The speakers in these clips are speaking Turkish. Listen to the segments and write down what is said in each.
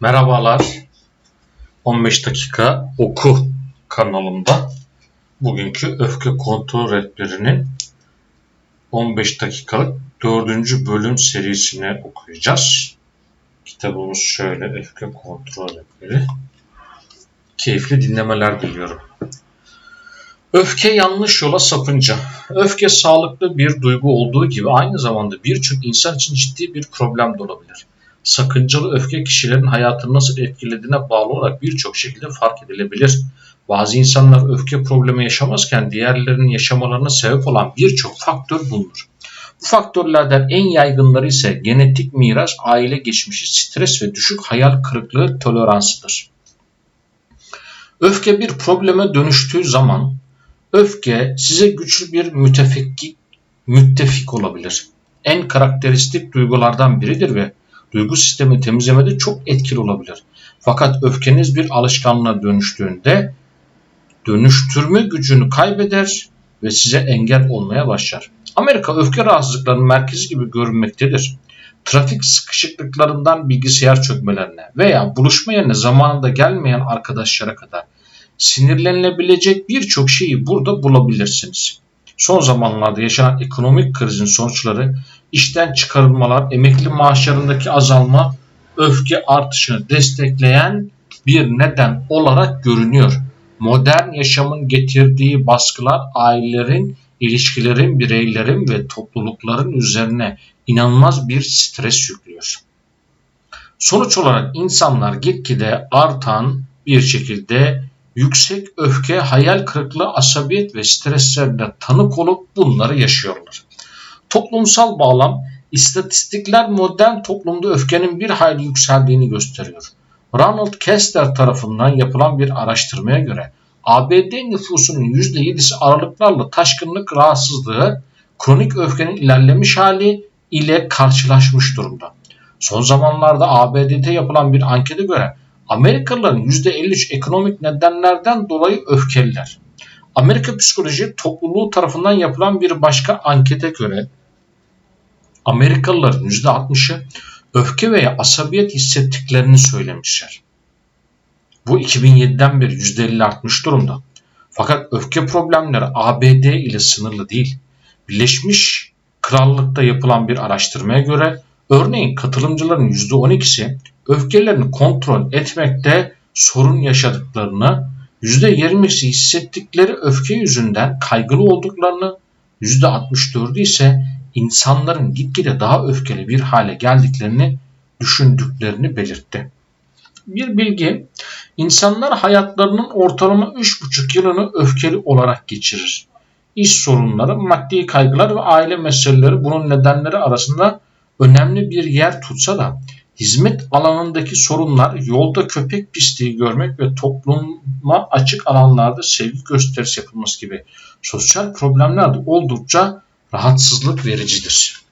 Merhabalar. 15 dakika oku kanalımda bugünkü öfke kontrol rehberinin 15 dakikalık 4. bölüm serisini okuyacağız. Kitabımız şöyle öfke kontrol rehberi. Keyifli dinlemeler diliyorum. Öfke yanlış yola sapınca. Öfke sağlıklı bir duygu olduğu gibi aynı zamanda birçok insan için ciddi bir problem de olabilir sakıncalı öfke kişilerin hayatını nasıl etkilediğine bağlı olarak birçok şekilde fark edilebilir. Bazı insanlar öfke problemi yaşamazken diğerlerinin yaşamalarına sebep olan birçok faktör bulunur. Bu faktörlerden en yaygınları ise genetik miras, aile geçmişi, stres ve düşük hayal kırıklığı toleransıdır. Öfke bir probleme dönüştüğü zaman öfke size güçlü bir mütefekki, müttefik olabilir. En karakteristik duygulardan biridir ve duygu sistemi temizlemede çok etkili olabilir. Fakat öfkeniz bir alışkanlığa dönüştüğünde dönüştürme gücünü kaybeder ve size engel olmaya başlar. Amerika öfke rahatsızlıklarının merkezi gibi görünmektedir. Trafik sıkışıklıklarından bilgisayar çökmelerine veya buluşma yerine zamanında gelmeyen arkadaşlara kadar sinirlenilebilecek birçok şeyi burada bulabilirsiniz. Son zamanlarda yaşanan ekonomik krizin sonuçları işten çıkarılmalar, emekli maaşlarındaki azalma öfke artışını destekleyen bir neden olarak görünüyor. Modern yaşamın getirdiği baskılar ailelerin, ilişkilerin, bireylerin ve toplulukların üzerine inanılmaz bir stres yüklüyor. Sonuç olarak insanlar gitgide artan bir şekilde yüksek öfke, hayal kırıklığı, asabiyet ve streslerle tanık olup bunları yaşıyorlar. Toplumsal bağlam, istatistikler modern toplumda öfkenin bir hayli yükseldiğini gösteriyor. Ronald Kessler tarafından yapılan bir araştırmaya göre ABD nüfusunun %7'si aralıklarla taşkınlık rahatsızlığı, kronik öfkenin ilerlemiş hali ile karşılaşmış durumda. Son zamanlarda ABD'de yapılan bir ankete göre Amerikalıların %53 ekonomik nedenlerden dolayı öfkeliler. Amerika Psikoloji Topluluğu tarafından yapılan bir başka ankete göre Amerikalıların %60'ı öfke veya asabiyet hissettiklerini söylemişler. Bu 2007'den beri %50 artmış durumda. Fakat öfke problemleri ABD ile sınırlı değil. Birleşmiş Krallık'ta yapılan bir araştırmaya göre örneğin katılımcıların %12'si öfkelerini kontrol etmekte sorun yaşadıklarını, %20'si hissettikleri öfke yüzünden kaygılı olduklarını, %64'ü ise insanların gitgide daha öfkeli bir hale geldiklerini düşündüklerini belirtti. Bir bilgi, insanlar hayatlarının ortalama 3,5 yılını öfkeli olarak geçirir. İş sorunları, maddi kaygılar ve aile meseleleri bunun nedenleri arasında önemli bir yer tutsa da hizmet alanındaki sorunlar, yolda köpek pisliği görmek ve topluma açık alanlarda sevgi gösterisi yapılması gibi sosyal problemler de oldukça rahatsızlık vericidir.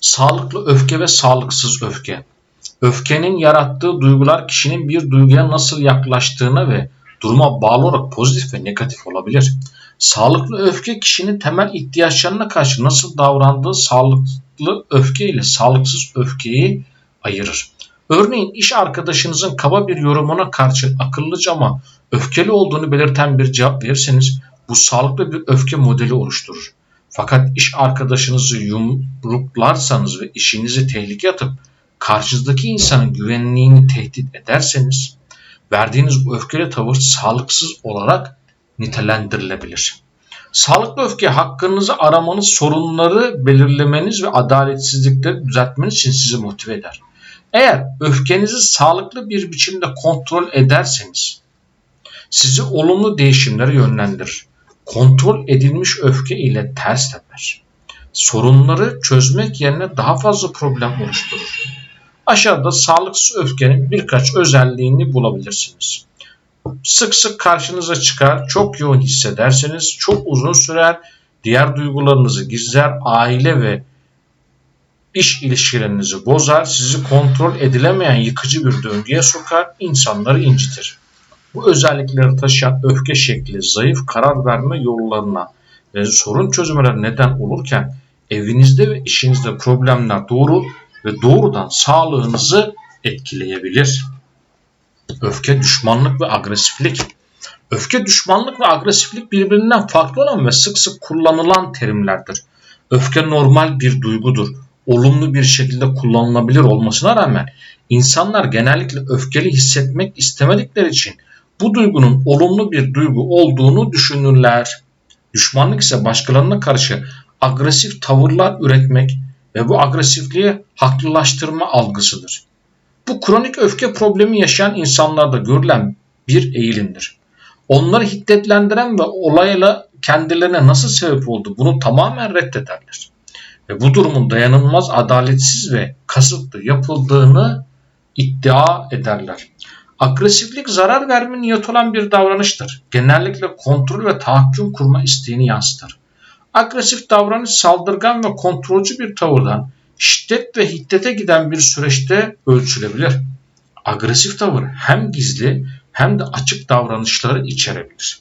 Sağlıklı öfke ve sağlıksız öfke. Öfkenin yarattığı duygular kişinin bir duyguya nasıl yaklaştığına ve duruma bağlı olarak pozitif ve negatif olabilir. Sağlıklı öfke kişinin temel ihtiyaçlarına karşı nasıl davrandığı sağlıklı öfke ile sağlıksız öfkeyi ayırır. Örneğin iş arkadaşınızın kaba bir yorumuna karşı akıllıca ama öfkeli olduğunu belirten bir cevap verirseniz bu sağlıklı bir öfke modeli oluşturur. Fakat iş arkadaşınızı yumruklarsanız ve işinizi tehlikeye atıp karşınızdaki insanın güvenliğini tehdit ederseniz verdiğiniz bu öfkeli tavır sağlıksız olarak nitelendirilebilir. Sağlıklı öfke hakkınızı aramanız, sorunları belirlemeniz ve adaletsizlikleri düzeltmeniz için sizi motive eder. Eğer öfkenizi sağlıklı bir biçimde kontrol ederseniz sizi olumlu değişimlere yönlendirir. Kontrol edilmiş öfke ile ters teper. Sorunları çözmek yerine daha fazla problem oluşturur. Aşağıda sağlıksız öfkenin birkaç özelliğini bulabilirsiniz sık sık karşınıza çıkar, çok yoğun hissederseniz çok uzun sürer, diğer duygularınızı gizler, aile ve iş ilişkilerinizi bozar, sizi kontrol edilemeyen yıkıcı bir döngüye sokar, insanları incitir. Bu özellikleri taşıyan öfke şekli zayıf karar verme yollarına ve sorun çözümlere neden olurken evinizde ve işinizde problemler doğru ve doğrudan sağlığınızı etkileyebilir. Öfke, düşmanlık ve agresiflik. Öfke, düşmanlık ve agresiflik birbirinden farklı olan ve sık sık kullanılan terimlerdir. Öfke normal bir duygudur. Olumlu bir şekilde kullanılabilir olmasına rağmen insanlar genellikle öfkeli hissetmek istemedikleri için bu duygunun olumlu bir duygu olduğunu düşünürler. Düşmanlık ise başkalarına karşı agresif tavırlar üretmek ve bu agresifliği haklılaştırma algısıdır. Bu kronik öfke problemi yaşayan insanlarda görülen bir eğilimdir. Onları hiddetlendiren ve olayla kendilerine nasıl sebep oldu bunu tamamen reddederler. Ve bu durumun dayanılmaz, adaletsiz ve kasıtlı yapıldığını iddia ederler. Agresiflik zarar verme niyet olan bir davranıştır. Genellikle kontrol ve tahakküm kurma isteğini yansıtır. Agresif davranış saldırgan ve kontrolcü bir tavırdan şiddet ve hiddete giden bir süreçte ölçülebilir. Agresif tavır hem gizli hem de açık davranışları içerebilir.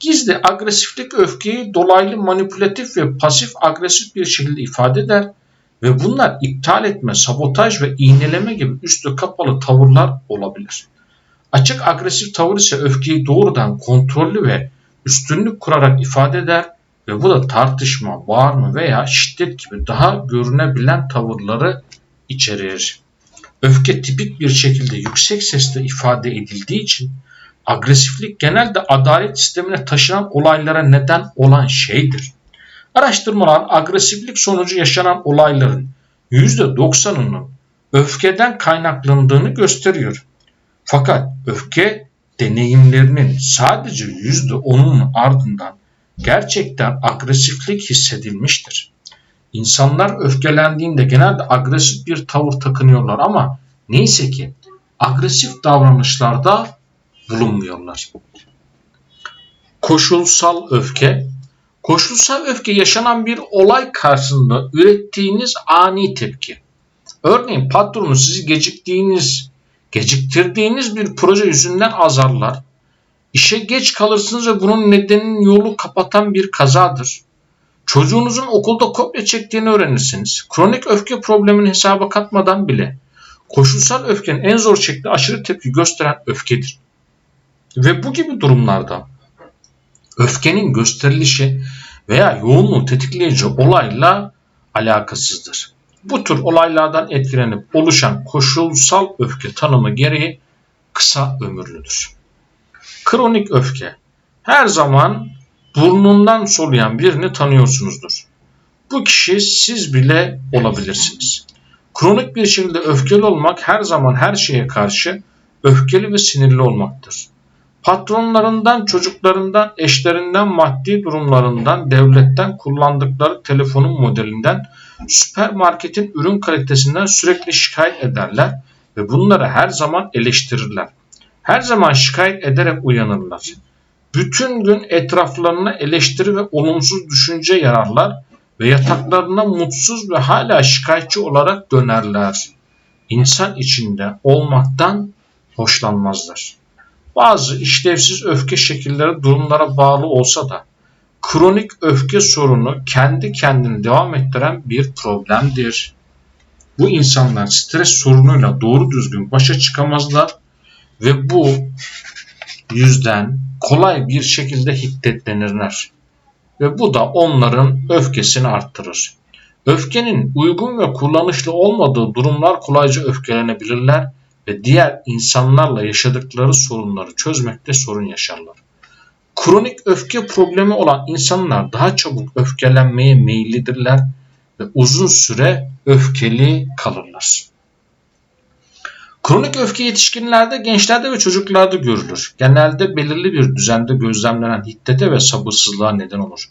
Gizli agresiflik öfkeyi dolaylı manipülatif ve pasif agresif bir şekilde ifade eder ve bunlar iptal etme, sabotaj ve iğneleme gibi üstü kapalı tavırlar olabilir. Açık agresif tavır ise öfkeyi doğrudan kontrollü ve üstünlük kurarak ifade eder ve bu da tartışma, bağırma veya şiddet gibi daha görünebilen tavırları içerir. Öfke tipik bir şekilde yüksek sesle ifade edildiği için agresiflik genelde adalet sistemine taşınan olaylara neden olan şeydir. Araştırmalar agresiflik sonucu yaşanan olayların %90'ının öfkeden kaynaklandığını gösteriyor. Fakat öfke deneyimlerinin sadece %10'unun ardından gerçekten agresiflik hissedilmiştir. İnsanlar öfkelendiğinde genelde agresif bir tavır takınıyorlar ama neyse ki agresif davranışlarda bulunmuyorlar. Koşulsal öfke Koşulsal öfke yaşanan bir olay karşısında ürettiğiniz ani tepki. Örneğin patronunuz sizi geciktiğiniz, geciktirdiğiniz bir proje yüzünden azarlar İşe geç kalırsınız ve bunun nedeninin yolu kapatan bir kazadır. Çocuğunuzun okulda kopya çektiğini öğrenirsiniz. Kronik öfke problemini hesaba katmadan bile koşulsal öfkenin en zor şekli aşırı tepki gösteren öfkedir. Ve bu gibi durumlarda öfkenin gösterilişi veya yoğunluğu tetikleyici olayla alakasızdır. Bu tür olaylardan etkilenip oluşan koşulsal öfke tanımı gereği kısa ömürlüdür. Kronik öfke. Her zaman burnundan soluyan birini tanıyorsunuzdur. Bu kişi siz bile olabilirsiniz. Kronik bir şekilde öfkeli olmak her zaman her şeye karşı öfkeli ve sinirli olmaktır. Patronlarından, çocuklarından, eşlerinden, maddi durumlarından, devletten kullandıkları telefonun modelinden, süpermarketin ürün kalitesinden sürekli şikayet ederler ve bunları her zaman eleştirirler. Her zaman şikayet ederek uyanırlar. Bütün gün etraflarına eleştiri ve olumsuz düşünce yararlar ve yataklarına mutsuz ve hala şikayetçi olarak dönerler. İnsan içinde olmaktan hoşlanmazlar. Bazı işlevsiz öfke şekilleri durumlara bağlı olsa da kronik öfke sorunu kendi kendini devam ettiren bir problemdir. Bu insanlar stres sorunuyla doğru düzgün başa çıkamazlar ve bu yüzden kolay bir şekilde hiddetlenirler. Ve bu da onların öfkesini arttırır. Öfkenin uygun ve kullanışlı olmadığı durumlar kolayca öfkelenebilirler ve diğer insanlarla yaşadıkları sorunları çözmekte sorun yaşarlar. Kronik öfke problemi olan insanlar daha çabuk öfkelenmeye meyillidirler ve uzun süre öfkeli kalırlar. Kronik öfke yetişkinlerde, gençlerde ve çocuklarda görülür. Genelde belirli bir düzende gözlemlenen hiddete ve sabırsızlığa neden olur.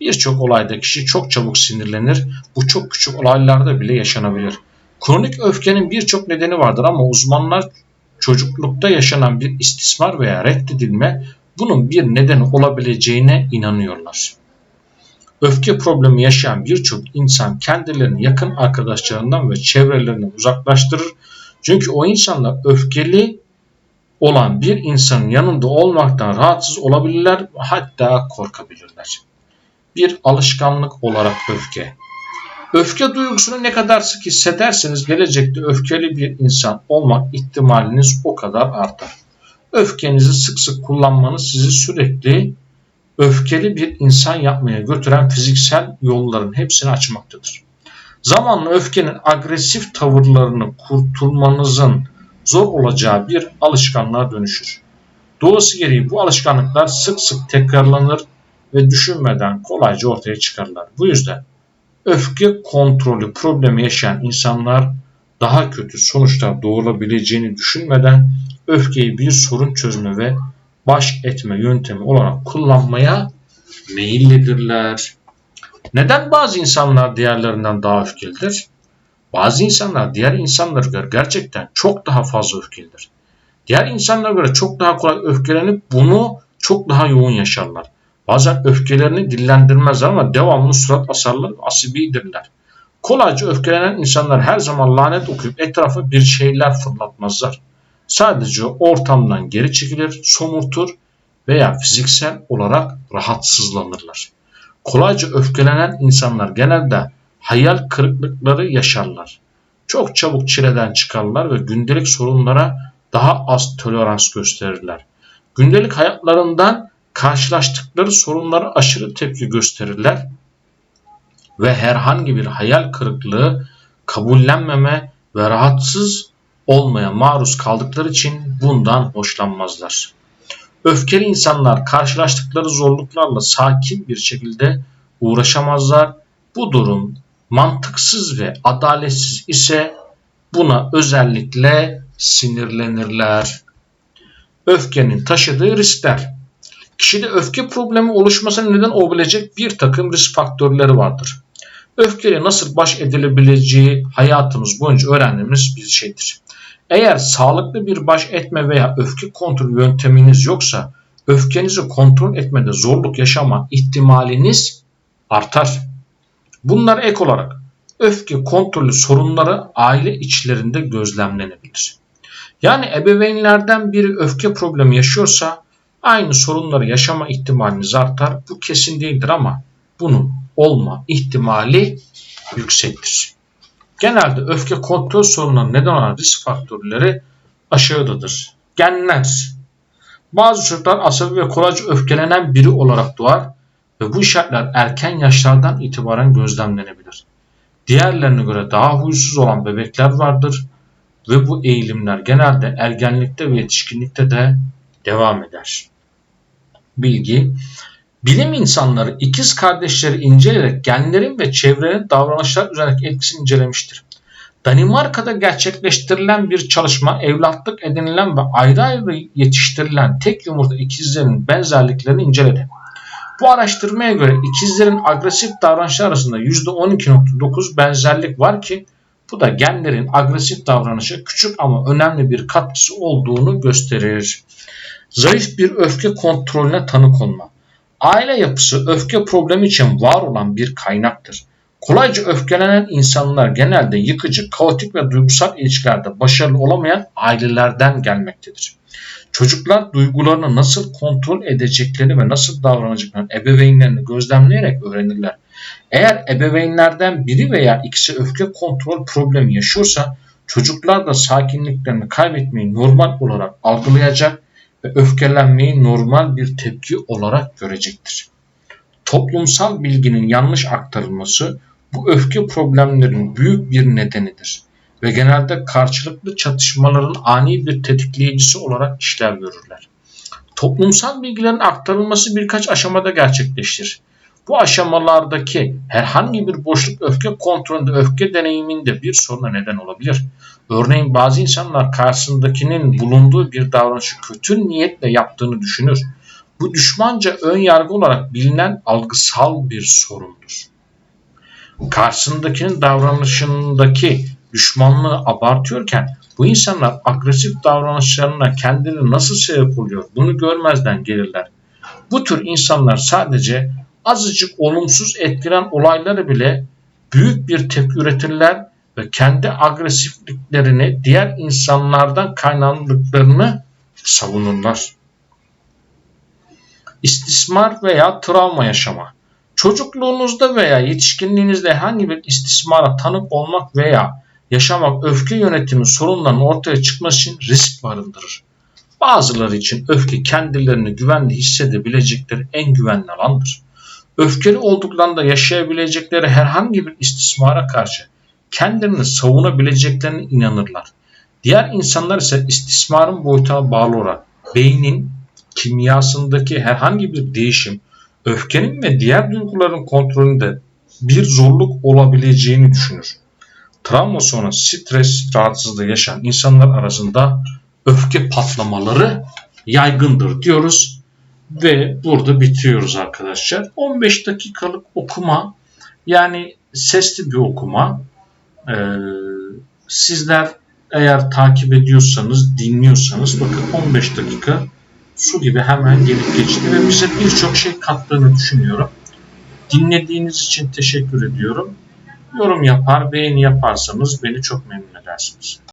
Birçok olayda kişi çok çabuk sinirlenir. Bu çok küçük olaylarda bile yaşanabilir. Kronik öfkenin birçok nedeni vardır ama uzmanlar çocuklukta yaşanan bir istismar veya reddedilme bunun bir nedeni olabileceğine inanıyorlar. Öfke problemi yaşayan birçok insan kendilerini yakın arkadaşlarından ve çevrelerinden uzaklaştırır çünkü o insanlar öfkeli olan bir insanın yanında olmaktan rahatsız olabilirler hatta korkabilirler. Bir alışkanlık olarak öfke. Öfke duygusunu ne kadar sık hissederseniz gelecekte öfkeli bir insan olmak ihtimaliniz o kadar artar. Öfkenizi sık sık kullanmanız sizi sürekli öfkeli bir insan yapmaya götüren fiziksel yolların hepsini açmaktadır. Zamanla öfkenin agresif tavırlarını kurtulmanızın zor olacağı bir alışkanlığa dönüşür. Doğası gereği bu alışkanlıklar sık sık tekrarlanır ve düşünmeden kolayca ortaya çıkarlar. Bu yüzden öfke kontrolü problemi yaşayan insanlar daha kötü sonuçlar doğurabileceğini düşünmeden öfkeyi bir sorun çözme ve baş etme yöntemi olarak kullanmaya meyillidirler. Neden bazı insanlar diğerlerinden daha öfkelidir? Bazı insanlar diğer insanlara göre gerçekten çok daha fazla öfkelidir. Diğer insanlara göre çok daha kolay öfkelenip bunu çok daha yoğun yaşarlar. Bazen öfkelerini dillendirmezler ama devamlı surat asarlar, asibidirler. Kolayca öfkelenen insanlar her zaman lanet okuyup etrafa bir şeyler fırlatmazlar. Sadece ortamdan geri çekilir, somurtur veya fiziksel olarak rahatsızlanırlar. Kolayca öfkelenen insanlar genelde hayal kırıklıkları yaşarlar. Çok çabuk çileden çıkarlar ve gündelik sorunlara daha az tolerans gösterirler. Gündelik hayatlarından karşılaştıkları sorunlara aşırı tepki gösterirler ve herhangi bir hayal kırıklığı kabullenmeme ve rahatsız olmaya maruz kaldıkları için bundan hoşlanmazlar. Öfkeli insanlar karşılaştıkları zorluklarla sakin bir şekilde uğraşamazlar. Bu durum mantıksız ve adaletsiz ise buna özellikle sinirlenirler. Öfkenin taşıdığı riskler. Kişide öfke problemi oluşmasına neden olabilecek bir takım risk faktörleri vardır. Öfkeyle nasıl baş edilebileceği hayatımız boyunca öğrendiğimiz bir şeydir. Eğer sağlıklı bir baş etme veya öfke kontrol yönteminiz yoksa öfkenizi kontrol etmede zorluk yaşama ihtimaliniz artar. Bunlar ek olarak öfke kontrolü sorunları aile içlerinde gözlemlenebilir. Yani ebeveynlerden biri öfke problemi yaşıyorsa aynı sorunları yaşama ihtimaliniz artar. Bu kesin değildir ama bunun olma ihtimali yüksektir. Genelde öfke kontrol sorunlarına neden olan risk faktörleri aşağıdadır. Genler. Bazı çocuklar asabi ve kolayca öfkelenen biri olarak doğar ve bu işaretler erken yaşlardan itibaren gözlemlenebilir. Diğerlerine göre daha huysuz olan bebekler vardır ve bu eğilimler genelde ergenlikte ve yetişkinlikte de devam eder. Bilgi Bilim insanları ikiz kardeşleri inceleyerek genlerin ve çevrenin davranışlar üzerindeki etkisini incelemiştir. Danimarka'da gerçekleştirilen bir çalışma evlatlık edinilen ve ayrı ayrı yetiştirilen tek yumurta ikizlerin benzerliklerini inceledi. Bu araştırmaya göre ikizlerin agresif davranışlar arasında %12.9 benzerlik var ki bu da genlerin agresif davranışa küçük ama önemli bir katkısı olduğunu gösterir. Zayıf bir öfke kontrolüne tanık olma. Aile yapısı öfke problemi için var olan bir kaynaktır. Kolayca öfkelenen insanlar genelde yıkıcı, kaotik ve duygusal ilişkilerde başarılı olamayan ailelerden gelmektedir. Çocuklar duygularını nasıl kontrol edeceklerini ve nasıl davranacaklarını ebeveynlerini gözlemleyerek öğrenirler. Eğer ebeveynlerden biri veya ikisi öfke kontrol problemi yaşıyorsa çocuklar da sakinliklerini kaybetmeyi normal olarak algılayacak ve öfkelenmeyi normal bir tepki olarak görecektir. Toplumsal bilginin yanlış aktarılması bu öfke problemlerinin büyük bir nedenidir ve genelde karşılıklı çatışmaların ani bir tetikleyicisi olarak işler görürler. Toplumsal bilgilerin aktarılması birkaç aşamada gerçekleşir. Bu aşamalardaki herhangi bir boşluk öfke kontrolünde öfke deneyiminde bir soruna neden olabilir. Örneğin bazı insanlar karşısındakinin bulunduğu bir davranışı kötü niyetle yaptığını düşünür. Bu düşmanca ön yargı olarak bilinen algısal bir sorundur. Karşısındakinin davranışındaki düşmanlığı abartıyorken bu insanlar agresif davranışlarına kendileri nasıl sebep oluyor bunu görmezden gelirler. Bu tür insanlar sadece azıcık olumsuz etkilen olayları bile büyük bir tepki üretirler ve kendi agresifliklerini diğer insanlardan kaynaklıklarını savunurlar. İstismar veya travma yaşama. Çocukluğunuzda veya yetişkinliğinizde herhangi bir istismara tanık olmak veya yaşamak öfke yönetimi sorunlarının ortaya çıkması için risk barındırır. Bazıları için öfke kendilerini güvenli hissedebilecekleri en güvenli alandır. Öfkeli olduklarında yaşayabilecekleri herhangi bir istismara karşı kendilerini savunabileceklerine inanırlar. Diğer insanlar ise istismarın boyutuna bağlı olarak beynin kimyasındaki herhangi bir değişim, öfkenin ve diğer duyguların kontrolünde bir zorluk olabileceğini düşünür. Travma sonrası stres rahatsızlığı yaşayan insanlar arasında öfke patlamaları yaygındır diyoruz ve burada bitiriyoruz arkadaşlar. 15 dakikalık okuma yani sesli bir okuma. Ee, sizler eğer takip ediyorsanız, dinliyorsanız bakın 15 dakika su gibi hemen gelip geçti ve bize birçok şey kattığını düşünüyorum. Dinlediğiniz için teşekkür ediyorum. Yorum yapar, beğeni yaparsanız beni çok memnun edersiniz.